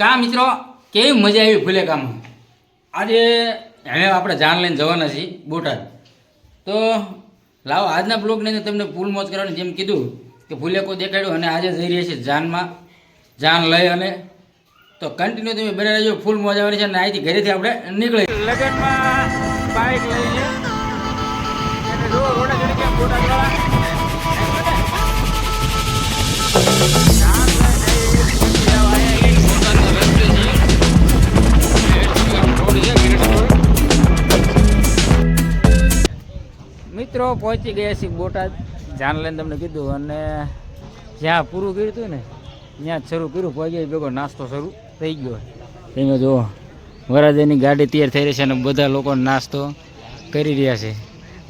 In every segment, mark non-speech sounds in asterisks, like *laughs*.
કા મિત્રો? કેવી મજા આવી ભૂલે કામમાં આજે હવે આપણે જાન લઈને જવાના છીએ બોટાદ. તો લાવો, આજના બ્લોગની અંદર તમને ફૂલ મોજ કરવાની જેમ કીધું કે ભૂલે કોઈ દેખાડ્યું અને આજે જઈ રહ્યા છીએ જાનમાં. જાન લઈ અને તો કન્ટિન્યુ તમે બને રહેજો ફૂલ મોજ આવવાની છે અને અહીંથી ઘરેથી આપણે નીકળી લગનમાં બાઇક લઈને મિત્રો પહોંચી ગયા છીએ બોટાદ. જાન લઈને તમને કીધું અને જ્યાં પૂરું કર્યું ને, ત્યાં શરૂ કર્યું. પહોંચી ભેગો નાસ્તો શરૂ થઈ ગયો. તમે જુઓ વરાજાની ગાડી તૈયાર થઈ રહી છે અને બધા લોકો નાસ્તો કરી રહ્યા છે.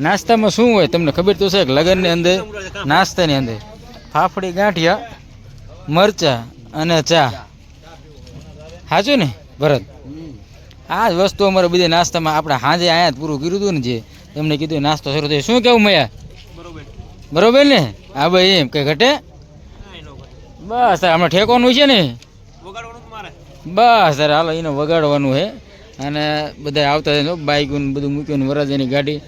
નાસ્તામાં શું હોય તમને ખબર તો છે કે લગ્નની અંદર, નાસ્તાની અંદર ફાફડી, ગાંઠિયા, મરચા અને ચા. સાચું ને? ભરત. આ જ વસ્તુ અમારે બધી નાસ્તામાં આપણે સાંજે અહીંયા પૂરું કર્યું હતું ને જે તમને કીધું નાસ્તો શરૂ થયો. શું કેવું મયા? બરોબર ને? હા ભાઈ, એમ કઈ ઘટે? બસ તારે હમણાં ઠેકવાનું છે ને? બસ, અરે હાલો એને વગાડવાનું છે અને બધા આવતા બાઇક બધું મૂક્યું વરાજાની ગાડી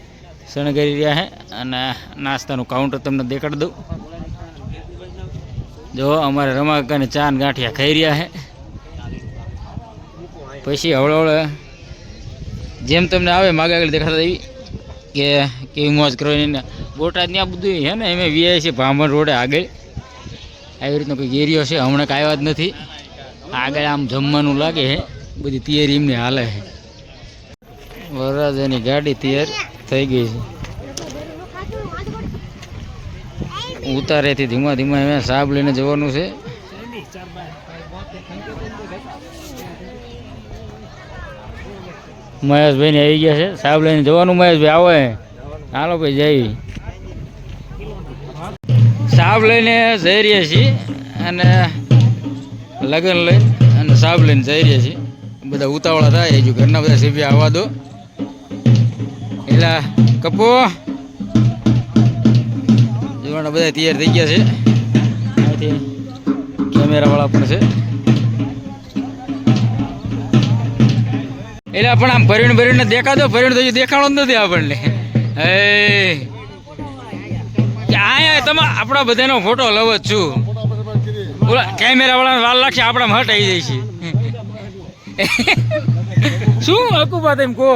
શણગારી રહ્યા છે અને નાસ્તાનું કાઉન્ટર તમને દેખાડી દઉં. જો, અમારે રમાકાને ચાન ગાંઠિયા ખાઈ રહ્યા છે પછી હવળે જેમ તમને આવે, માગે આગળ દેખાતા એવી કે કેવી મોજ કરવાની બોટાદ ત્યાં બધું છે ને, એમ વીઆઈ છે ભામણ રોડે આગળ. આવી રીતનો કંઈક એરિયો છે, હમણાં કાંઈ વાત નથી. આગળ આમ જમવાનું લાગે છે, બધી તૈયારી એમને હાલે છે. વરરાજાની ગાડી તૈયાર થઈ ગઈ છે. ઉતારેથી ધીમા ધીમા એમ સાબ લઈને જવાનું છે. મહેશભાઈ ને આવી ગયા છે. સાહેબ લઈને જવાનું, મહેશભાઈ આવે હાલો ભાઈ જઈ સાહેબ લઈને જઈ રહ્યા છીએ અને લગ્ન લઈને અને સાહેબ લઈને જઈ રહ્યા છીએ. બધા ઉતાવળા થાય, હજુ ઘરના બધા સભ્ય આવવા દો. એટલે કપો જોવાના બધા તૈયાર થઈ ગયા છે. કેમેરાવાળા પણ છે. એટલે પણ આમ ભરીને ભરીને દેખાતો, ભરીને તો દેખાણો જ નથી આપણને. આયા તમે આપણા બધાનો ફોટો લવ જ છું. ઓલા કેમેરા વાળાને વાલ લાગશે આપણા હટ આવી જાય છે. શું હકુબા તેમ કહો?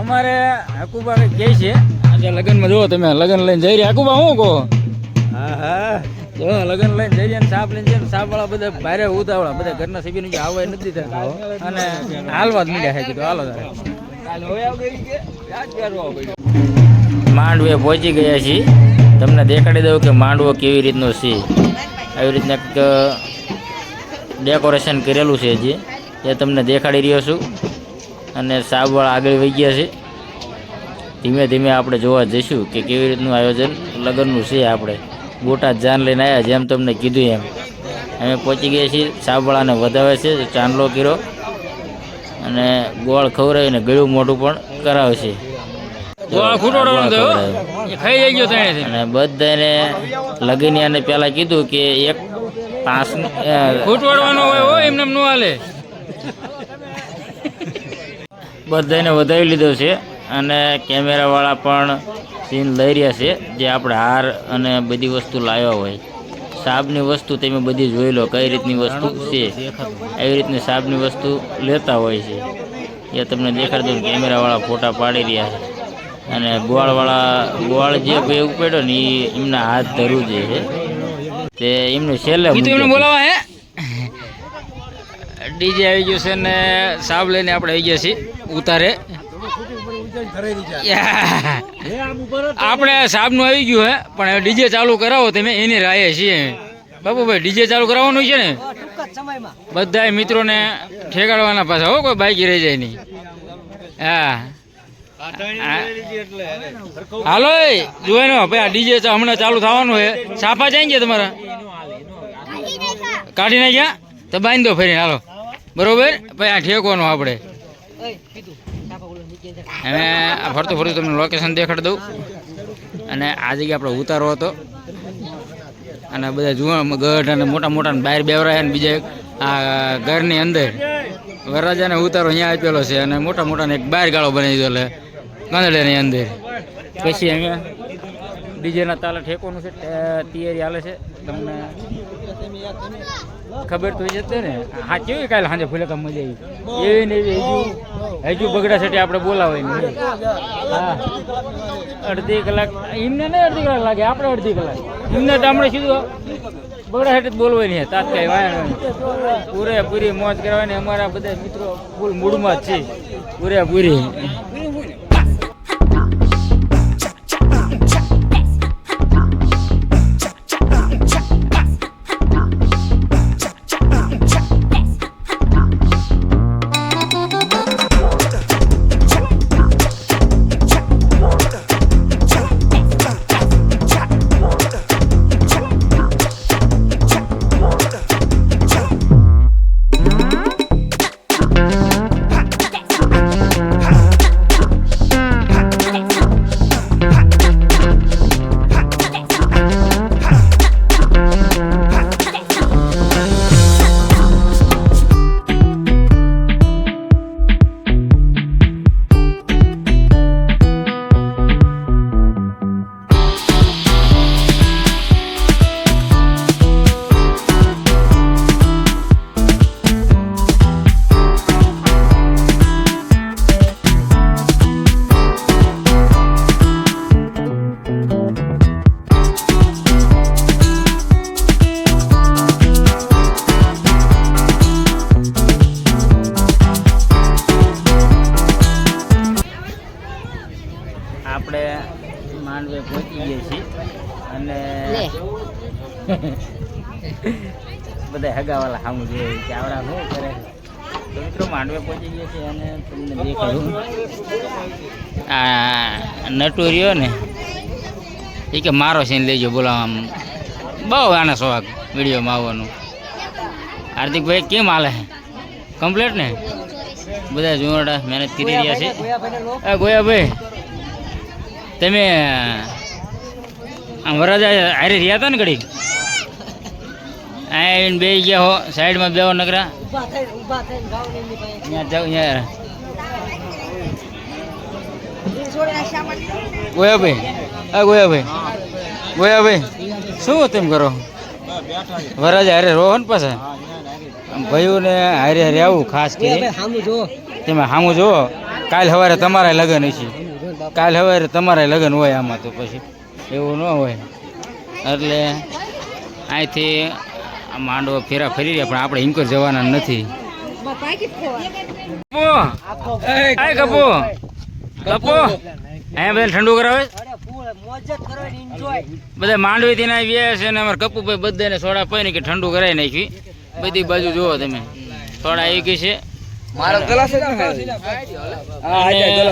અમારે હકુબા કહે છે. આજે લગ્નમાં જુઓ તમે, લગ્ન લઈને જઈ રહ્યા. હકુબા શું કહો? જો લગ્ન લઈને જઈ રહ્યા ને સાપ લઈને જઈએ સાપ વાળા બધા ભારે ઉતાવળા બધા ઘરના સભ્યો જે આવવા નથી થતા. અને હાલવા જ મીડ્યા છે કીધું હાલો તારે. માંડવે પહોંચી ગયા છીએ. તમને દેખાડી દઉં કે માંડવો કેવી રીતનો છે. આવી રીતના એક ડેકોરેશન કરેલું છે જે એ તમને દેખાડી રહ્યો છું. અને સાપવાળા આગળ વહી ગયા છે. ધીમે ધીમે આપણે જોવા જઈશું કે કેવી રીતનું આયોજન લગ્નનું છે આપણે. બોટાદ જાન લઈને આવ્યા જેમ તમને કીધું એમ. અમે પહોંચી ગયા છીએ સાબળાને વધાવે છે ચાંદલો કીરો અને ગોળ ખવડાવીને ગળ્યું મોઢું પણ કરાવે છે. અને બધાને લગીનિયાને પહેલાં કીધું કે એક પાંચ ખૂટવાડવાનો હોય એમને નો હાલે. બધાને વધાવી લીધો છે. અને કેમેરાવાળા પણ સીન લઈ રહ્યા છે જે આપણે હાર અને બધી વસ્તુ લાવ્યા હોય. સાબની વસ્તુ તમે બધી જોઈ લો કઈ રીતની વસ્તુ છે. એવી રીતની સાબની વસ્તુ લેતા હોય છે. એ તમને દેખાડી દઉં કેમેરાવાળા ફોટા પાડી રહ્યા છે. અને ગોળવાળા ગોળ જે ભાઈ ઉપેડો ને એ એમના હાથ ધરવું જે છે. તે એમને છેલ્લે બોલાવા હે. ડીજે આવી ગયું છે ને સાબ લઈને આપણે આવી ગયા છીએ ઉતારે. આપણે સાબનું આવી ગયું હે પણ ડીજે ચાલુ કરાવો તમે એની રાહે છીએ. બાબુભાઈ ડીજે ચાલુ કરાવવાનું છે ને? બધા મિત્રોને ઠેકાડવાના પાછા હો કોઈ બાઈક રહી જાય નહીં. હા. હાલો જોઈ નો ભાઈ આ ડીજે હમણાં ચાલુ થવાનું છે. સાફા જાય ગયા તમારા? કાઢી નાખ્યા? તો બાંધી દો ફરીને હાલો. બરોબર? ભાઈ આ ઠેકવાનું આપણે. આ ફરતું ફરતું તમને લોકેશન દેખાડી દઉં. અને આ જગ્યાએ આપણો ઉતારો હતો. અને બધા જુવા ગઢ અને મોટા મોટા બહાર બેવરાય અને બીજા આ ઘરની અંદર વરરાજાને ઉતારો અહીંયા આપેલો છે અને મોટા મોટાને એક બહાર ગાળો બનાવી દીધો એટલે કાંદડાની અંદર. પછી અહીંયા ડીજેના તાલે ઠેકોનું છે તૈયારી હાલે છે. તમને ખબર તો જ હતી ને, હા, કેવી કાલે સાંજે ફૂલે કામ મજા આવી. એવી ને એવી, હજુ હજુ બગડા સેટી આપણે બોલાવાય નહીં. હા. અડધી કલાક, એમને નહીં અડધી કલાક લાગે, આપણે અડધી કલાક. એમને તો આપણે સીધું બગડા જ બોલવાય નહીં, તાત્કાલિક વાય પૂરેપૂરી મોજ કરવાની અમારા બધા મિત્રો ફૂલ મૂડમાં જ છે. પૂરેપૂરી. આપણે માંડવે પહોંચી ગયા છીએ. અને *laughs* બધા હગાવાલા સામું જોઈએ ચાવડા શું કરે તો મિત્રો માંડવે પહોંચી ગયા છીએ અને તમને દેખાયું આ નટુ રહ્યો ને એ કે મારો સીન લેજો બોલો આમ. બહુ આને શોખ વિડીયોમાં આવવાનું. હાર્દિકભાઈ કેમ હાલે? કમ્પ્લેટ ને? બધા જોરડા મહેનત કરી રહ્યા છે. ગોયાભાઈ. તમે વરરાજા હારે રહ્યા હતા ને ઘડી આવીને બે ગયા હો સાઈડમાં બેવો નકરા. ત્યાં જાવ ત્યાં. ગોયાભાઈ ભાઈ ગોયાભાઈ ગોયાભાઈ શું તેમ કરો? વરરાજા હારે રહો ને પાછા. ભાઈઓને હારે હારે આવું ખાસ કરી તમે સામું જુઓ કાલ સવારે તમારા લગ્ન હશે. કાલ હવે તમારે લગ્ન હોય આમાં તો પછી એવું ન હોય. એટલે અહીંથી માંડવો ફેરા ફરી રહ્યા પણ આપણે હિંકોર જવાના નથી. કપો! કપો? કપો? અહીંયા બધા ઠંડુ કરાવે? બધા માંડવીથી ના આવ્યા છે ને અમારે કપુભાઈ બધાને સોડા પડી કે ઠંડુ કરાવી નાખી. બધી બાજુ જુઓ તમે. સોડા આવી ગઈ છે. મારો ગલાસ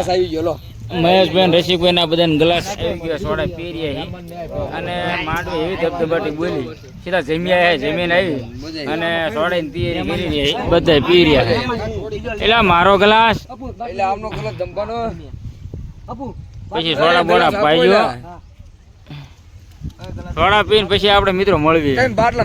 આવી ગયો લો. મહેશભાઈ રસિકભાઈ ના બધાને ગ્લાસ આવી ગયો સોડા પીરીએ રહ્યા અને માંડવી એવી ધબધબાટી બોલી. સીધા જમ્યા છે જમીન આવી. અને સોડાની તૈયારી કરી રહ્યા છે બધા પી રહ્યા છે એટલે મારો ગ્લાસ એટલે આમનો ગ્લાસ જમવાનો? પછી સોડા બોડા પાઈ ગયો સોડા પીને પછી આપણે મિત્રો મળવી